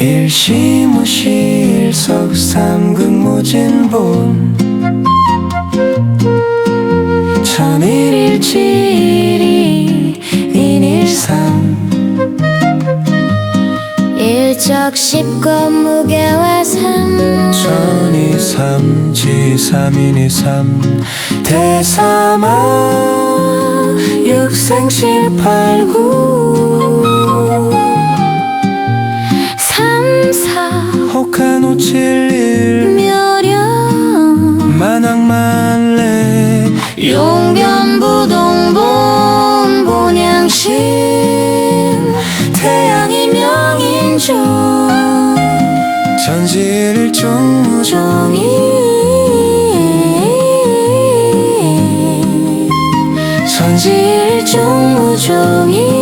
일시무시 일석삼근무진본 천일일지 일적십권 무게화삼. 천이 삼 지 삼인이 삼. 대삼아 육생칠팔구. 삼사. 혹한 오칠일. 묘령 만왕만래 용변부동본 명인조 전지일종무종이 전지일종무종이